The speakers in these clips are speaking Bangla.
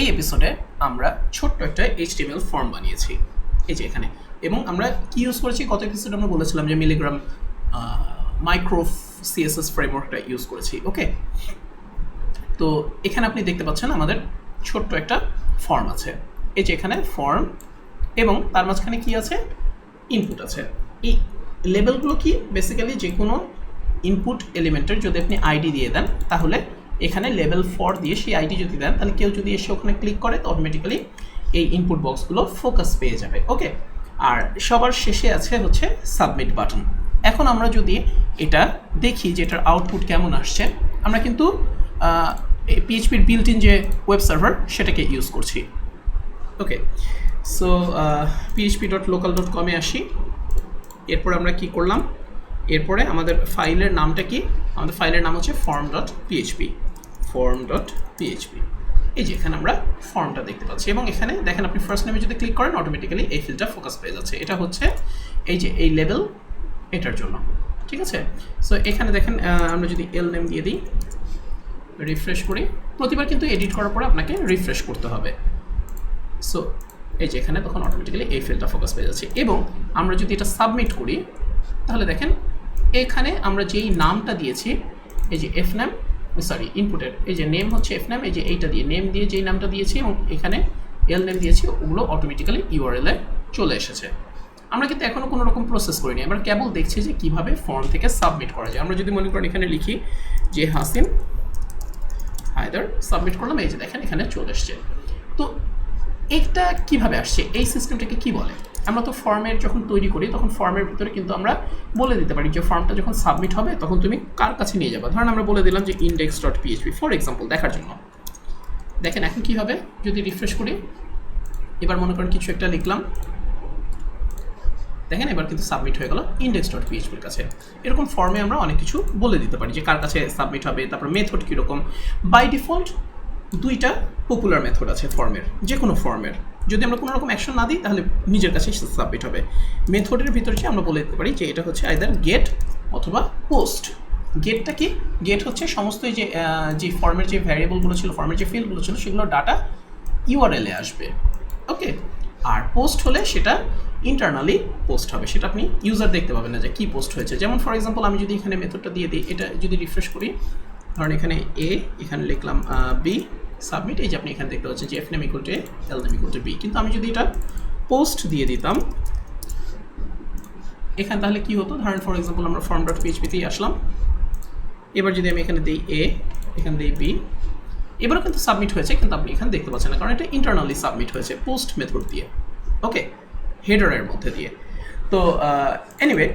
এই এপিসোডে আমরা ছোট্ট একটা এইচটিএমএল ফর্ম বানিয়েছি। এই যে এখানে। এবং আমরা কি ইউজ করেছি? গত এপিসোডে আমরা বলেছিলাম যে মিলিগ্রাম মাইক্রো সিএসএস ফ্রেমওয়ার্কটা ইউজ করেছি। ওকে তো এখানে আপনি দেখতে পাচ্ছেন আমাদের ছোট্ট একটা ফর্ম আছে। এই যে এখানে ফর্ম এবং তার মাঝখানে কি আছে? ইনপুট আছে। এই লেবেলগুলো কি? বেসিক্যালি যে কোনো ইনপুট এলিমেন্টের যদি আপনি আইডি দিয়ে দেন, তাহলে এখানে লেভেল ফর দিয়ে সেই আইডি যদি দেন, তাহলে কেউ যদি এসে ওখানে ক্লিক করে, তো অটোমেটিক্যালি এই ইনপুট বক্সগুলো ফোকাস পেয়ে যাবে ওকে আর সবার শেষে আছে হচ্ছে সাবমিট বাটন এখন আমরা যদি এটা দেখি যে এটার আউটপুট কেমন আসছে, আমরা কিন্তু পিএইচপির বিল্ট ইন যে ওয়েব সার্ভার সেটাকে ইউজ করছি। Okay so PHP dot local dot কমে আসি। এরপর আমরা কি করলাম? এরপরে আমাদের ফাইলের নামটা কি? আমাদের ফাইলের নাম হচ্ছে form dot PHP form dot PHP এই যে এখানে আমরা ফর্মটা দেখতে পাচ্ছি। এবং এখানে দেখেন আপনি ফার্স্ট নেমে যদি ক্লিক করেন অটোমেটিক্যালি এই ফিল্ডটা ফোকাস পেয়ে যাচ্ছে। এটা হচ্ছে এই যে এই লেভেল এটার জন্য, ঠিক আছে? সো এখানে দেখেন আমরা যদি এল নেম দিয়ে দিই রিফ্রেশ করি। প্রতিবার কিন্তু এডিট করার পরে আপনাকে রিফ্রেশ করতে হবে। সো এই যে এখানে তখন অটোমেটিক্যালি এই ফিল্ডটা ফোকাস পেয়ে যাচ্ছে। এবং আমরা যদি এটা সাবমিট করি, তাহলে দেখেন, এখানে আমরা যেই নামটা দিয়েছি, এই যে এফ নাম সরি ইনপুটের এই যে নেম হচ্ছে এফ নাম এই যে এইটা দিয়ে নেম দিয়ে যেই নামটা দিয়েছি, এবং এখানে এল নেম দিয়েছি, ওগুলো অটোমেটিক্যালি ইউআরএল চলে এসেছে। আমরা কিন্তু এখনও কোনো রকম প্রসেস করিনি। আমরা কেবল দেখছি যে কীভাবে ফর্ম থেকে সাবমিট করা যায়। আমরা যদি মনে করেন এখানে লিখি যে হাসিম হায়দার সাবমিট করলাম, এই যে দেখেন এখানে চলে এসছে। তো এটা কীভাবে আসছে? এই সিস্টেমটাকে কি বলে? আমরা তো ফর্মের যখন তৈরি করি, তখন ফর্মের ভিতরে কিন্তু আমরা বলে দিতে পারি যে ফর্মটা যখন সাবমিট হবে, তখন তুমি কার কাছে নিয়ে যাবে? ধরেন আমরা বলে দিলাম যে index dot PHP for example দেখার জন্য। দেখেন এখন কি হবে? যদি রিফ্রেশ করি, এবার মনে করেন কিছু একটা লিখলাম। দেখেন এবার কিন্তু সাবমিট হয়ে গেল ইন্ডেক্স ডট পিএইচপির কাছে। এরকম ফর্মে আমরা অনেক কিছু বলে দিতে পারি যে কার কাছে সাবমিট হবে, তারপর মেথড কীরকম। বাই ডিফল্ট দুইটা পপুলার মেথড আছে ফর্মের যে কোনো ফর্মের যদি আমরা কোনো রকম অ্যাকশন না দিই, তাহলে নিজের কাছে সাবমিট হবে। মেথডের ভিতরে যে আমরা বলে দিতে পারি যে এটা হচ্ছে আইদার গেট অথবা পোস্ট গেটটা কি? গেট হচ্ছে সমস্ত যে যে ফর্মের যে ভ্যারিয়েবলগুলো ছিল ফর্মের যে ফিল্ডগুলো ছিল সেগুলো ডাটা ইউআরএলে আসবে। ওকে আর পোস্ট হলে সেটা ইন্টারনালি পোস্ট হবে। সেটা আপনি ইউজার দেখতে পাবেন না যে কী পোস্ট হয়েছে। যেমন ফর এক্সাম্পল আমি যদি এখানে মেথডটা দিয়ে দিই, এটা যদি রিফ্রেশ করি, ধরেন এখানে এ এখানে লিখলাম বি সাবমিট, এই যে আপনি এখানে দেখতে পাচ্ছেন যে F name equal L name equal B কিন্তু আমি যদি এটা পোস্ট দিয়ে দিতাম, এখানে তাহলে কি হতো? ধরেন ফর এক্সাম্পল আমরা ফর্ম ডট পিএইচপিতেই আসলাম। এবার যদি আমি এখানে দিই এ এখানে দিই বি এবারও কিন্তু সাবমিট হয়েছে, কিন্তু আপনি এখানে দেখতে পাচ্ছেন না, কারণ এটা ইন্টারনালি সাবমিট হয়েছে পোস্ট মেথড দিয়ে। ওকে হেডারের মধ্যে দিয়ে। তো এনিওয়ে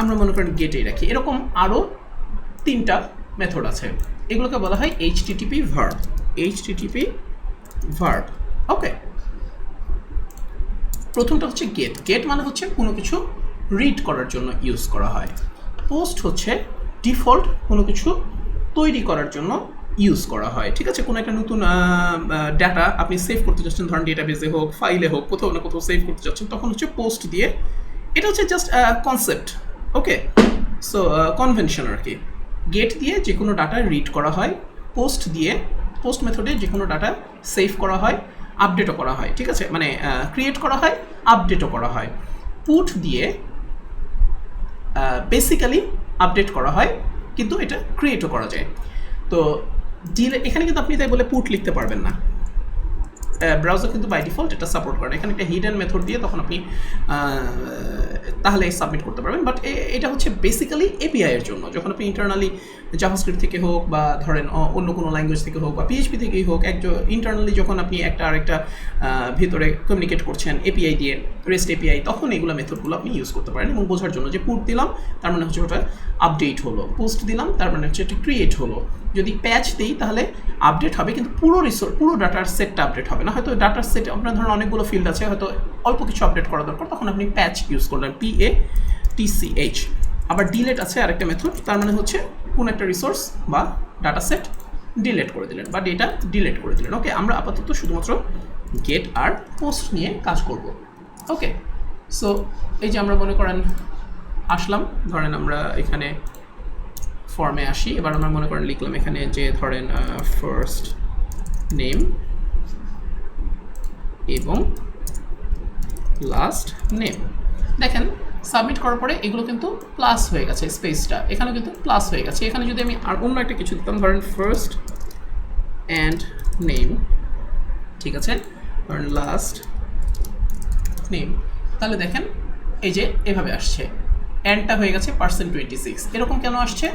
আমরা মনে করেন গেটেই রাখি। এরকম আরও তিনটা মেথড আছে। এগুলোকে বলা হয় H TTP verb H TTP verb okay প্রথমটা হচ্ছে গেট গেট মানে হচ্ছে কোনো কিছু রিড করার জন্য ইউজ করা হয়। পোস্ট হচ্ছে ডিফল্ট কোনো কিছু তৈরি করার জন্য ইউজ করা হয়। ঠিক আছে? কোনো একটা নতুন ডাটা আপনি সেভ করতে চাচ্ছেন ধরেন ডেটাবেসে হোক ফাইলে হোক, কোথাও না কোথাও সেভ করতে চাচ্ছেন তখন হচ্ছে পোস্ট দিয়ে এটা হচ্ছে just concept okay so convention আর কি। গেট দিয়ে যে কোনো ডাটা রিড করা হয় পোস্ট দিয়ে পোস্ট মেথডে যে কোনো ডাটা সেভ করা হয় আপডেটও করা হয়, ঠিক আছে? মানে ক্রিয়েট করা হয় আপডেটও করা হয়। পুট দিয়ে বেসিক্যালি আপডেট করা হয়, কিন্তু এটা ক্রিয়েটও করা যায়। তো ডিলে এখানে কিন্তু আপনি তাই বলে পুট লিখতে পারবেন না। ব্রাউজার কিন্তু বাই ডিফল্ট এটা সাপোর্ট করে এখানে একটা হিডেন মেথড দিয়ে তখন আপনি তাহলে সাবমিট করতে পারবেন। বাট এটা হচ্ছে বেসিক্যালি এপিআই এর জন্য। যখন আপনি ইন্টারনালি জাভাস্ক্রিপ্ট থেকে হোক বা ধরেন অন্য কোনো ল্যাঙ্গুয়েজ থেকে হোক বা পিএইচপি থেকেই হোক একজন ইন্টারনালি যখন আপনি একটা আরেকটা ভিতরে কমিউনিকেট করছেন এপিআই দিয়ে রেস্ট এপিআই তখন এগুলো মেথডগুলো আপনি ইউজ করতে পারেন এবং বোঝার জন্য যে পুট দিলাম, তার মানে হচ্ছে ওটা আপডেট হলো। পোস্ট দিলাম, তার মানে হচ্ছে এটা ক্রিয়েট হলো। যদি প্যাচ দিই, তাহলে আপডেট হবে, কিন্তু পুরো রিসোর্স পুরো ডাটার সেটটা আপডেট হবে না। হয়তো ডাটার সেট আপনার ধরুন অনেকগুলো ফিল্ড আছে, হয়তো অল্প কিছু আপডেট করা দরকার, তখন আপনি প্যাচ ইউজ করলেন P A T C H আবার ডিলেট আছে আরেকটা মেথড তার মানে হচ্ছে কোন একটা রিসোর্স বা ডাটা সেট ডিলেট করে দিলেন বা ডেটা ডিলেট করে দিলেন। ওকে আমরা আপাতত শুধুমাত্র গেট আর পোস্ট নিয়ে কাজ করব। ওকে সো এই যে আমরা মনে করেন আসলাম, ধরেন আমরা এখানে ফর্মে আসি, এবার আমরা মনে করেন লিখলাম এখানে যে ধরেন ফার্স্ট নেম এবং লাস্ট নেম দেখেন সাবমিট করার পরে এগুলো কিন্তু প্লাস হয়ে গেছে স্পেসটা এখানে কিন্তু প্লাস হয়ে গেছে। এখানে যদি আমি আর অন্য একটা কিছু দিতাম ধরেন ফার্স্ট অ্যান্ড নেম ঠিক আছে? ধরেন লাস্ট নেম তাহলে দেখেন, এই যে এভাবে আসছে। অ্যান্ডটা হয়ে গেছে পার্সেন্ট টোয়েন্টি সিক্স এরকম কেন আসছে?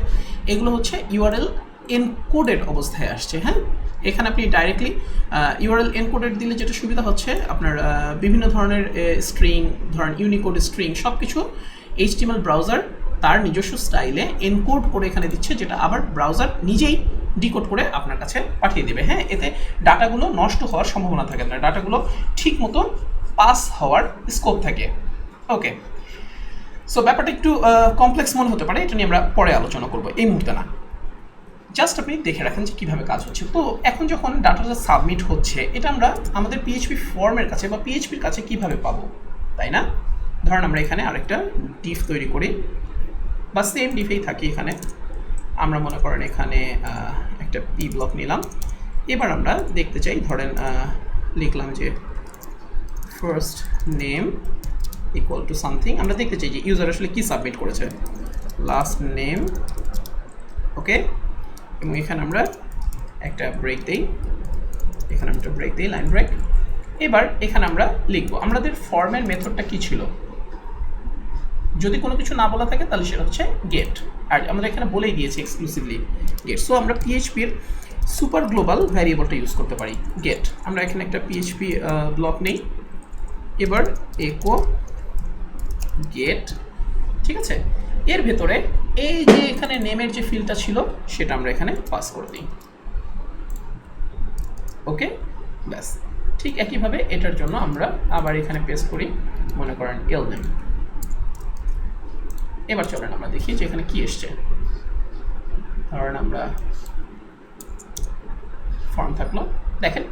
এগুলো হচ্ছে ইউআরএল এনকোডেড অবস্থায় আসছে হ্যাঁ? এখানে আপনি ডাইরেক্টলি ইউআরএল এনকোডেড দিলে যেটা সুবিধা হচ্ছে, আপনার বিভিন্ন ধরনের স্ট্রিং ধরেন ইউনিকোড স্ট্রিং সব কিছু এইচটিএমএল ব্রাউজার তার নিজস্ব স্টাইলে এনকোড করে এখানে দিচ্ছে, যেটা আবার ব্রাউজার নিজেই ডিকোড করে আপনার কাছে পাঠিয়ে দেবে। হ্যাঁ এতে ডাটাগুলো নষ্ট হওয়ার সম্ভাবনা থাকে না, ডাটাগুলো ঠিক মতো পাস হওয়ার স্কোপ থাকে। ওকে সো ব্যাপারটা একটু কমপ্লেক্স মনে হতে পারে, এটা নিয়ে আমরা পরে আলোচনা করব, এই মুহূর্তে না। জাস্ট আপনি দেখে রাখেন যে কীভাবে কাজ হচ্ছে। তো এখন যখন ডাটাটা সাবমিট হচ্ছে, এটা আমরা আমাদের পিএইচপি ফর্মের কাছে বা পিএইচপির কাছে কীভাবে পাবো? তাই না? ধরেন আমরা এখানে আরেকটা ডিফ তৈরি করি। বা সেম ডিফেই থাকি এখানে। আমরা মনে করেন এখানে একটা পি ব্লক নিলাম। এবার আমরা দেখতে চাই, ধরেন লিখলাম যে first name equal to something আমরা দেখতে চাই যে ইউজার আসলে কী সাবমিট করেছে। লাস্ট নেম ওকে এবং এখানে আমরা একটা ব্রেক দিই। এখানে আমরা একটা ব্রেক দিই লাইন ব্রেক এবার এখানে আমরা লিখব, আমাদের ফর্মের মেথডটা কি ছিল? যদি কোনো কিছু না বলা থাকে, তাহলে সেটা হচ্ছে গেট আর আমরা এখানে বলেই দিয়েছি এক্সক্লুসিভলি গেট সো আমরা পিএইচপির সুপার গ্লোবাল ভ্যারিয়েবলটা ইউজ করতে পারি গেট আমরা এখানে একটা পিএইচপি ব্লক নেই। এবার একো গেট ঠিক আছে? এর ভেতরে এই যে এখানে নেমের যে ফিল্ডটা ছিল, সেটা আমরা এখানে পাস করে দিই। ওকে ব্যাস। ঠিক একইভাবে এটার জন্য আমরা আবার এখানে পেস্ট করি, মনে করেন এল নেম এবার চলেন আমরা দেখি যে এখানে কি এসছে। ধরেন আমরা ফর্ম থাকল। দেখেন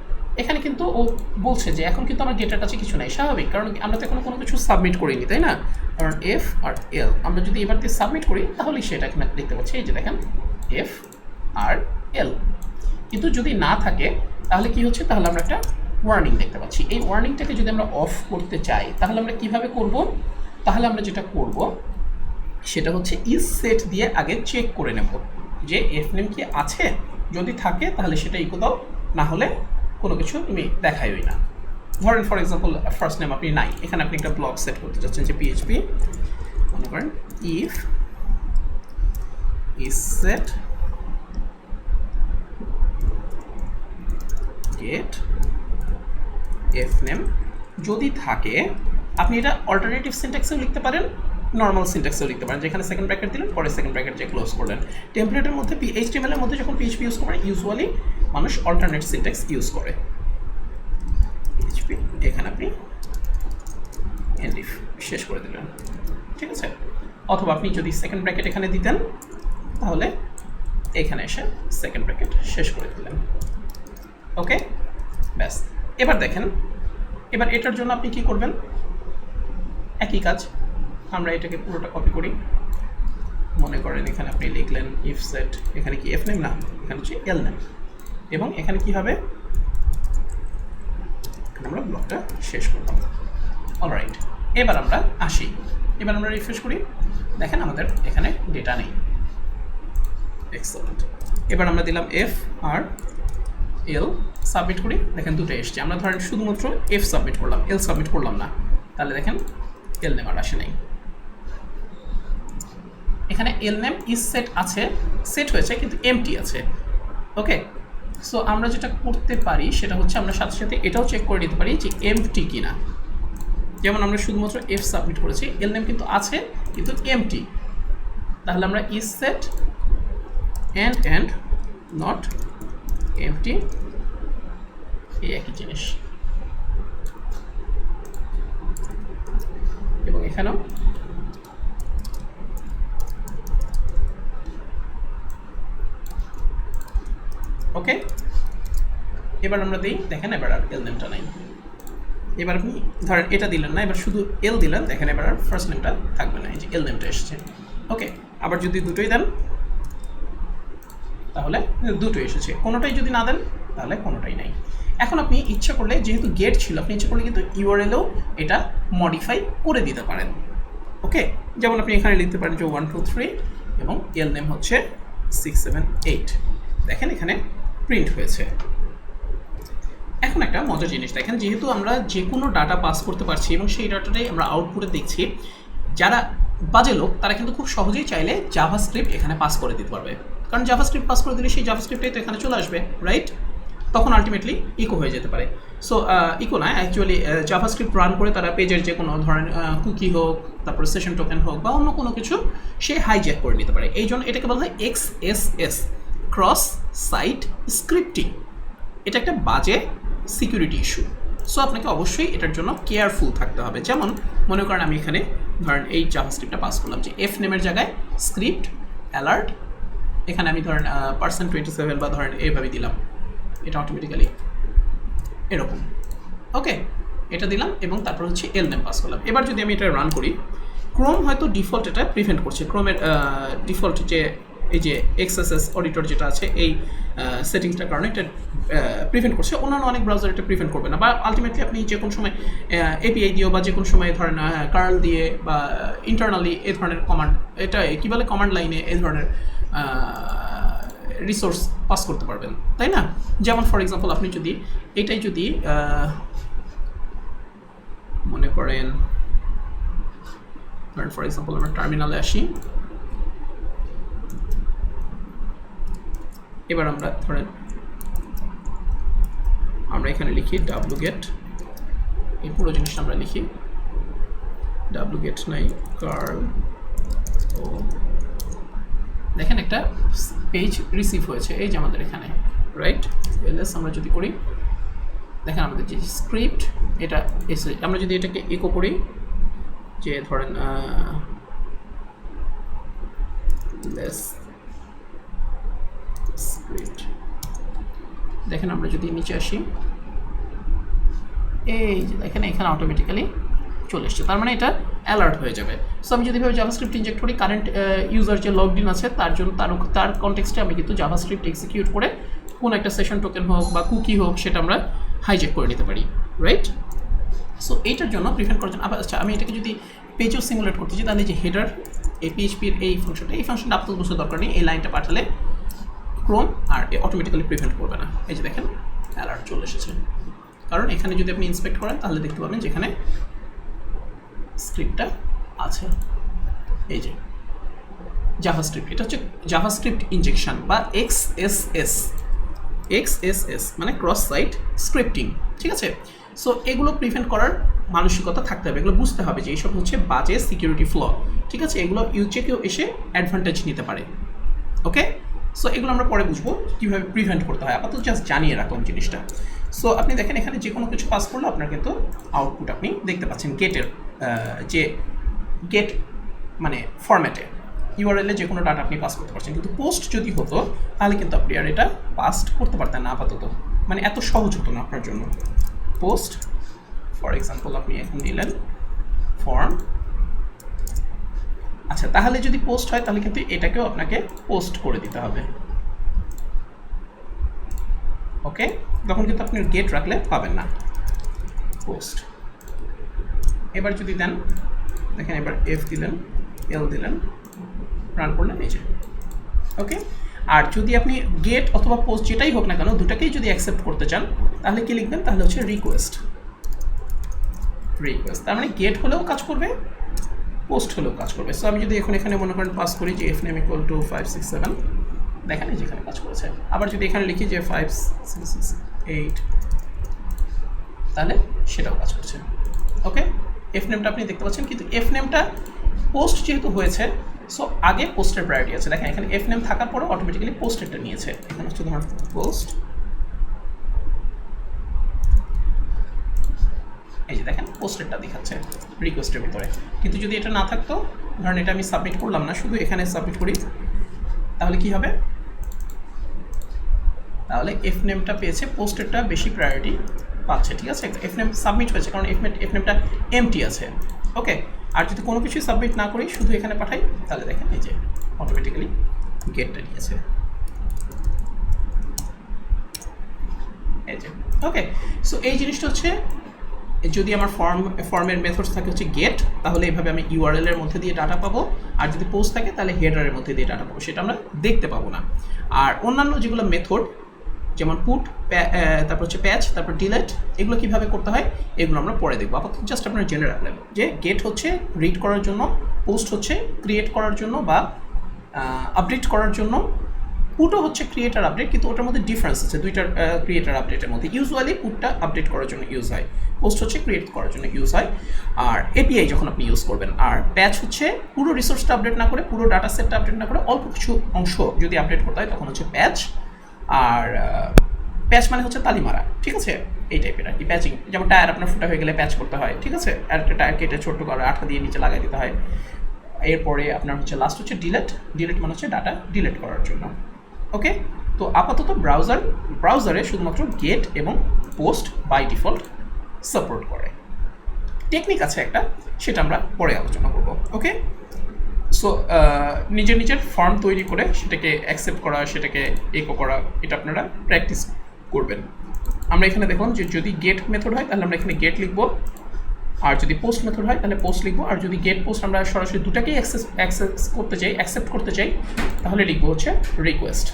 এখানে কিন্তু ও বলছে যে এখন কিন্তু আমার গেটের কাছে কিছু নাই, স্বাভাবিক। কারণ আমরা তো এখনও কোনো কিছু সাবমিট করিনি, তাই না? কারণ এফ আর এল আমরা যদি এবার দিয়ে সাবমিট করি, তাহলেই সেটা এখানে দেখতে পাচ্ছি। এই যে দেখেন এফ আর এল কিন্তু যদি না থাকে, তাহলে কি হচ্ছে? তাহলে আমরা একটা ওয়ার্নিং দেখতে পাচ্ছি। এই ওয়ার্নিংটাকে যদি আমরা অফ করতে চাই, তাহলে আমরা কীভাবে করব? তাহলে আমরা যেটা করব, সেটা হচ্ছে ইজ সেট দিয়ে আগে চেক করে নেব যে এফ নেম কি আছে? যদি থাকে, তাহলে সেটা ইকো দাও, না হলে কোনো কিছু তুমি দেখাইই না। ধরেন ফর এক্সাম্পল ফার্স্ট নেম আপনি নাই, এখানে আপনি একটা ব্লগ সেট করতে চাচ্ছেন যে পিএইচপি মনে করেন if isset get F name যদি থাকে, আপনি এটা অল্টারনেটিভ সিনট্যাক্সেও লিখতে পারেন নর্মাল সিনট্যাক্সেও লিখতে পারেন, যেখানে সেকেন্ড ব্র্যাকেট দিলেন, পরে সেকেন্ড ব্র্যাকেট যে ক্লোজ করলেন। টেমপ্লেটের মধ্যে এইচটিএমএল এর মধ্যে যখন পিএইচপি ইউজ করেন ইউজুয়ালি মানুষ অল্টারনেট সিনট্যাক্স ইউজ করে। এখানে আপনি এনডিফ শেষ করে দিলেন, ঠিক আছে? অথবা আপনি যদি সেকেন্ড ব্র্যাকেট এখানে দিতেন, তাহলে এখানে এসে সেকেন্ড ব্র্যাকেট শেষ করে দিলেন। ওকে? ব্যাস। এবার দেখেন, এবার এটার জন্য আপনি কি করবেন? একই কাজ, আমরা এটাকে পুরোটা কপি করি। মনে করেন এখানে আপনি লিখলেন ইফ সেট এখানে কি এফ নেম না, এখানে হচ্ছে এল নেম এবং এখানে কি হবে? আমরা ব্লকটা শেষ করলাম। অলরাইট এবার আমরা আসি। এবার আমরা রিফ্রেশ করি। দেখেন আমাদের এখানে ডেটা নেই। এক্সেলেন্ট এবার আমরা দিলাম এফ আর এল সাবমিট করি। দেখেন দুটো এসছে। আমরা ধরেন শুধুমাত্র এফ সাবমিট করলাম এল সাবমিট করলাম না। তাহলে দেখেন এল নেম আর আসে নাই। এখানে এল নেম ইজ সেট আছে সেট হয়েছে কিন্তু এমটি আছে। ওকে সো আমরা যেটা করতে পারি, সেটা হচ্ছে আমরা সাথে সাথে এটাও চেক করে নিতে পারি যে এম এমটি কিনা। যেমন আমরা শুধুমাত্র এফ সাবমিট করেছি এল নেম কিন্তু আছে, কিন্তু এমটি তাহলে আমরা isset and and not empty এই একই জিনিস। এবং এখানেও ওকে এবার আমরা দিই, দেখেন এবার আর এল নেমটা নাই। এবার আপনি ধরেন এটা দিলেন না, এবার শুধু এল দিলেন, দেখেন এবার আর ফার্স্ট নেমটা থাকবে না, এই যে এল নেমটা এসেছে। ওকে আবার যদি দুটোই দেন, তাহলে দুটো এসেছে। কোনোটাই যদি না দেন, তাহলে কোনোটাই নাই। এখন আপনি ইচ্ছা করলে, যেহেতু গেট ছিল, আপনি ইচ্ছা করলে কিন্তু ইউআরএলও এটা মডিফাই করে দিতে পারেন। ওকে যেমন আপনি এখানে লিখতে পারেন যে ওয়ান টু থ্রি এবং এল নেম হচ্ছে সিক্স সেভেন এইট দেখেন এখানে প্রিন্ট হয়েছে। এখন একটা মজার জিনিস দেখেন, যেহেতু আমরা যে কোনো ডাটা পাস করতে পারছি এবং সেই ডাটাটাই আমরা আউটপুটে দেখছি, যারা বাজে লোক, তারা কিন্তু খুব সহজেই চাইলে জাভা স্ক্রিপ্ট এখানে পাস করে দিতে পারবে। কারণ জাভা স্ক্রিপ্ট পাস করে দিলে সেই জাভা স্ক্রিপ্টটাই তো এখানে চলে আসবে রাইট তখন আলটিমেটলি ইকো হয়ে যেতে পারে। সো ইকো না অ্যাকচুয়ালি জাভা স্ক্রিপ্ট রান করে তারা পেজের যে কোনো ধরনের কুকি হোক, তারপর সেশন টোকেন হোক বা অন্য কোনো কিছু, সে হাইজ্যাক করে নিতে পারে। এই জন্য এটাকে বলা হয় X S S cross site scripting এটা একটা বাজে সিকিউরিটি ইস্যু সো আপনাকে অবশ্যই এটার জন্য কেয়ারফুল থাকতে হবে। যেমন, মনে করেন আমি এখানে ধরেন এই জাভা স্ক্রিপ্টটা পাস করলাম যে এফ নেমের জায়গায় স্ক্রিপ্ট অ্যালার্ট এখানে আমি ধরেন পার্সেন্ট টোয়েন্টি সেভেন বা ধরেন এইভাবে দিলাম। এটা অটোমেটিক্যালি এরকম। ওকে এটা দিলাম এবং তারপর হচ্ছে এল নেম পাস করলাম। এবার যদি আমি এটা রান করি ক্রোম হয়তো ডিফল্ট এটা প্রিভেন্ট করছে। ক্রোমের ডিফল্ট যে এই যে এক্সএসএস অডিটর যেটা আছে, এই সেটিংসটার কারণে এটা প্রিভেন্ট করছে। অন্যান্য অনেক ব্রাউজার এটা প্রিভেন্ট করবে না। বা আলটিমেটলি আপনি যে কোনো সময় এপিআই দিয়েও বা যে কোনো সময় ধরেন কার্ল দিয়ে বা ইন্টারনালি এ ধরনের কমান্ড এটা কী বলে কমান্ড লাইনে এ ধরনের রিসোর্স পাস করতে পারবেন। তাই না? যেমন ফর এক্সাম্পল আপনি যদি, এটাই যদি মনে করেন ফর এক্সাম্পল আমরা টার্মিনালে আসি। এবার আমরা ধরেন, আমরা এখানে লিখি ডাব্লু গেট এই পুরো জিনিসটা আমরা লিখি ডাব্লু গেট নাই কার্ল ও। দেখেন একটা পেজ রিসিভ হয়েছে, এই যে আমাদের এখানে রাইট এলএস আমরা যদি করি, দেখেন আমাদের যে স্ক্রিপ্ট এটা এসে আমরা যদি এটাকে ইকো করি, যে ধরেন লেস স্ক্রিপ্ট দেখেন আমরা যদি নিচে আসি, এই যে দেখেন এখানে অটোমেটিক্যালি চলে এসছে তার মানে এটা অ্যালার্ট হয়ে যাবে। সো আমি যদি ভাবে জাভাস্ক্রিপ্ট ইনজেক্ট করি কারেন্ট ইউজার যে লগড ইন আছে, তার জন্য, তার তার কনটেক্সটে আমি কিন্তু জাভাস্ক্রিপ্ট এক্সিকিউট করে কোন একটা সেশন টোকেন হোক বা কুকি হোক, সেটা আমরা হাইজেক করে নিতে পারি রাইট সো এইটার জন্য প্রিভেন্ট করার জন্য, আবার আচ্ছা আমি এটাকে যদি পেজও সিমুলেট করতে চাই তাহলে যে হেডার এই পিএইচপির এই ফাংশনটা এই ফাংশনটা আপাতত বসার দরকার নেই, এই লাইনটা পাঠালে ক্রোম আর অটোমেটিক্যালি প্রিভেন্ট করবে না। এই যে দেখেন অ্যালার্ট চলে এসেছে। কারণ এখানে যদি আপনি ইন্সপেক্ট করেন, তাহলে দেখতে পাবেন যেখানে স্ক্রিপ্টটা আছে। এই যে জাভাস্ক্রিপ্ট এটা হচ্ছে জাভাস্ক্রিপ্ট ইনজেকশন বা X S S X S S মানে ক্রস সাইট স্ক্রিপ্টিং ঠিক আছে? সো এগুলো প্রিভেন্ট করার মানসিকতা থাকতে হবে। এগুলো বুঝতে হবে যে এইসব হচ্ছে বাজে সিকিউরিটি ফ্ল ঠিক আছে? এগুলো ইউজে কেউ এসে অ্যাডভান্টেজ নিতে পারে ওকে সো এগুলো আমরা পরে বুঝব কীভাবে প্রিভেন্ট করতে হয়। আপাতত জাস্ট জানিয়ে রাখলাম জিনিসটা। সো আপনি দেখেন এখানে যে কোনো কিছু পাস করলে আপনার কিন্তু আউটপুট আপনি দেখতে পাচ্ছেন গেটের যে গেট মানে ফরম্যাটে ইউআরএলে যে কোনো ডাটা আপনি পাস করতে পারছেন। কিন্তু পোস্ট যদি হতো, তাহলে কিন্তু আপনি আর এটা পাস করতে পারতেন না আপাতত। মানে এত সহজ হতো না আপনার জন্য। পোস্ট ফর এক্সাম্পল আপনি এখন দিলেন ফর্ম আচ্ছা তাহলে যদি পোস্ট হয়, তাহলে কিন্তু এটাকেও আপনাকে পোস্ট করে দিতে হবে। ওকে তখন কিন্তু আপনি গেট রাখলে পাবেন না। পোস্ট এবার যদি দেন, দেখেন এবার এফ দিলেন এল দিলেন রান করলেন, এই যে। ওকে আর যদি আপনি গেট অথবা পোস্ট যেটাই হোক না কেন, দুটাকেই যদি অ্যাকসেপ্ট করতে চান, তাহলে কি লিখবেন? তাহলে হচ্ছে রিকোয়েস্ট রিকোয়েস্ট তার মানে গেট হলেও কাজ করবে পোস্ট হলেও কাজ করবে। সো আমি যদি এখন এখানে মনে করেন পাস করি যে F name equal to five six seven দেখেন যেখানে কাজ করেছে। আবার যদি এখানে লিখি যে ফাইভ সিক্স সিক্স এইট তাহলে সেটাও কাজ করছে। ওকে এফ নেমটা আপনি দেখতে পাচ্ছেন, কিন্তু এফ নেমটা পোস্ট যেহেতু হয়েছে সো আগে পোস্টের প্রায়োরিটি আছে। দেখেন, এখানে এফ নেম থাকার পরেও অটোমেটিক্যালি পোস্টেরটা নিয়েছে। এখানে হচ্ছে ধরুন পোস্ট এই যে দেখেন পোস্টেরটা দেখাচ্ছে রিকোয়েস্টের ভিতরে কিন্তু যদি এটা না থাকতো, ধরেন এটা আমি সাবমিট করলাম না, শুধু এখানে সাবমিট করি, তাহলে কি হবে? তাহলে এফ নেমটা পেয়েছে পোস্টেরটা বেশি প্রায়োরিটি পাচ্ছে, ঠিক আছে? এফ নেম সাবমিট হয়েছে, কারণ এফ এফ নেমটা এমটি আছে। ওকে আর যদি কোনো কিছুই সাবমিট না করি, শুধু এখানে পাঠাই, তাহলে দেখেন এই যে অটোমেটিক্যালি গেটটা নিয়েছে এই যে ওকে সো এই জিনিসটা হচ্ছে যদি আমার ফর্ম ফর্মের মেথডস থাকে হচ্ছে গেট তাহলে এইভাবে আমি ইউআরএল এর মধ্যে দিয়ে ডাটা পাবো। আর যদি পোস্ট থাকে, তাহলে হেডারের মধ্যে দিয়ে ডাটা পাবো। সেটা আমরা দেখতে পাবো না। আর অন্যান্য যেগুলো মেথড যেমন পুট তারপর হচ্ছে প্যাচ তারপর ডিলেট এগুলো কীভাবে করতে হয়, এগুলো আমরা পরে দেখব। আপাতত জাস্ট আপনারা জেনে রাখলেন যে গেট হচ্ছে রিড করার জন্য পোস্ট হচ্ছে ক্রিয়েট করার জন্য বা আপডেট করার জন্য পুটও হচ্ছে ক্রিয়েটার আপডেট কিন্তু ওটার মধ্যে ডিফারেন্স আছে, দুইটার ক্রিয়েটার আপডেটের মধ্যে। ইউজুয়ালি পুটটা আপডেট করার জন্য ইউজ হয় পোস্ট হচ্ছে ক্রিয়েট করার জন্য ইউজ হয়। আর এপিআই যখন আপনি ইউজ করবেন, আর প্যাচ হচ্ছে পুরো রিসোর্সটা আপডেট না করে, পুরো ডাটা সেটটা আপডেট না করে, অল্প কিছু অংশ যদি আপডেট করতে হয়, তখন হচ্ছে প্যাচ আর প্যাচ মানে হচ্ছে তালি মারা ঠিক আছে? এই টাইপের আর কি প্যাচিং যেমন টায়ার আপনার ফুটা হয়ে গেলে প্যাচ করতে হয়, ঠিক আছে? আর একটা টায়ার কেটে ছোট্ট করে আঠা দিয়ে নিচে লাগাই দিতে হয়। এরপরে আপনার হচ্ছে লাস্ট হচ্ছে ডিলেট ডিলেট মানে হচ্ছে ডাটা ডিলেট করার জন্য। ওকে তো আপাতত ব্রাউজার ব্রাউজারে শুধুমাত্র গেট এবং পোস্ট বাই ডিফল্ট সাপোর্ট করে। টেকনিক আছে একটা, সেটা আমরা পরে আলোচনা করব। ওকে সো নিজের নিজের ফর্ম তৈরি করে সেটাকে অ্যাকসেপ্ট করা, সেটাকে একো করা, এটা আপনারা প্র্যাকটিস করবেন। আমরা এখানে দেখলাম যে যদি গেট মেথড হয়, তাহলে আমরা এখানে গেট লিখব। আর যদি পোস্ট মেথড হয়, তাহলে পোস্ট লিখব। আর যদি গেট পোস্ট আমরা সরাসরি দুটাকেই অ্যাক্সেস অ্যাক্সেস করতে চাই অ্যাকসেপ্ট করতে চাই, তাহলে লিখব হচ্ছে রিকোয়েস্ট